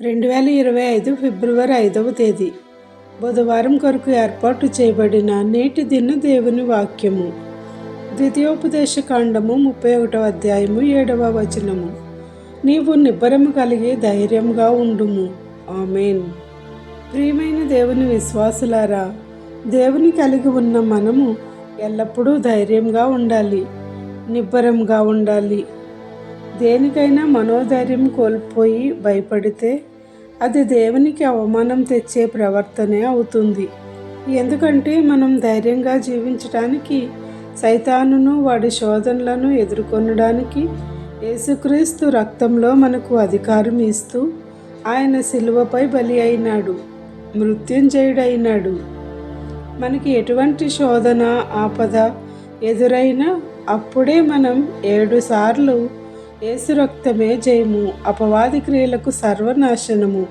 రెండు వేల ఇరవై ఐదు ఫిబ్రవరి ఐదవ తేదీ. బుధవారం కొరకు ఏర్పాటు చేయబడిన నేటి దిన దేవుని వాక్యము. ద్వితీయోపదేశ కాండము ముప్పై ఒకటవ అధ్యాయము ఏడవ వచనము. నీవు నిబ్బరము కలిగి ధైర్యంగా ఉండుము. ఆమెన్. ప్రియమైన దేవుని విశ్వాసులారా దేవుని కలిగి ఉన్న మనము ఎల్లప్పుడూ ధైర్యంగా ఉండాలి నిబ్బరంగా ఉండాలి. దేనికైనా మనోధైర్యం కోల్పోయి భయపడితే అది దేవునికి అవమానం తెచ్చే ప్రవర్తనే అవుతుంది. ఎందుకంటే మనం ధైర్యంగా జీవించడానికి సైతానును వాడి శోధనలను ఎదుర్కొనడానికి యేసుక్రీస్తు రక్తంలో మనకు అధికారం ఇస్తూ ఆయన శిలువపై బలి అయినాడు మృత్యుంజయుడైనాడు. మనకి ఎటువంటి శోధన ఆపద ఎదురైనా అప్పుడే మనం ఏడు సార్లు ఏసు రక్తమే జయము అపవాది క్రియలకు సర్వనాశనము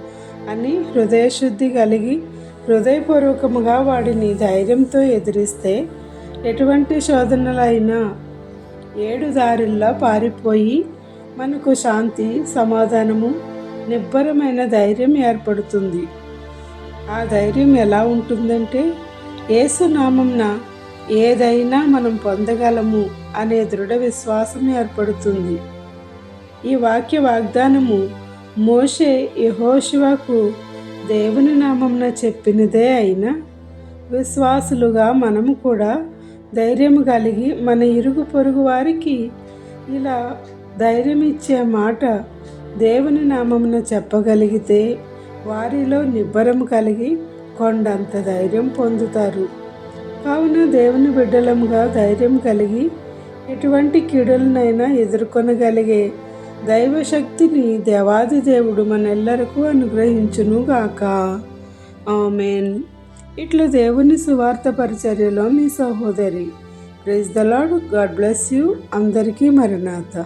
అని హృదయశుద్ధి కలిగి హృదయపూర్వకముగా వాడిని ధైర్యంతో ఎదిరిస్తే ఎటువంటి శోధనలైనా ఏడు దారుల్లో పారిపోయి మనకు శాంతి సమాధానము నిబ్బరమైన ధైర్యం ఏర్పడుతుంది. ఆ ధైర్యం ఎలా ఉంటుందంటే ఏసునామంన ఏదైనా మనం పొందగలము అనే దృఢ విశ్వాసం ఏర్పడుతుంది. ఈ వాక్య వాగ్దానము మోషే యహోశివకు దేవుని నామంన చెప్పినదే అయినా విశ్వాసులుగా మనము కూడా ధైర్యం కలిగి మన ఇరుగు పొరుగు వారికి ఇలా ధైర్యం ఇచ్చే మాట దేవుని నామమున చెప్పగలిగితే వారిలో నిబ్బరం కలిగి కొండంత ధైర్యం పొందుతారు. కావున దేవుని బిడ్డలముగా ధైర్యం కలిగి ఎటువంటి కీడులనైనా ఎదుర్కొనగలిగే దైవశక్తిని దేవాది దేవుడు మనెల్లరకు అనుగ్రహించునుగాక. ఆమెన్. ఇట్లు దేవుని సువార్త పరిచర్యలో మీ సహోదరి praise the Lord God bless you. అందరికీ మరణాథ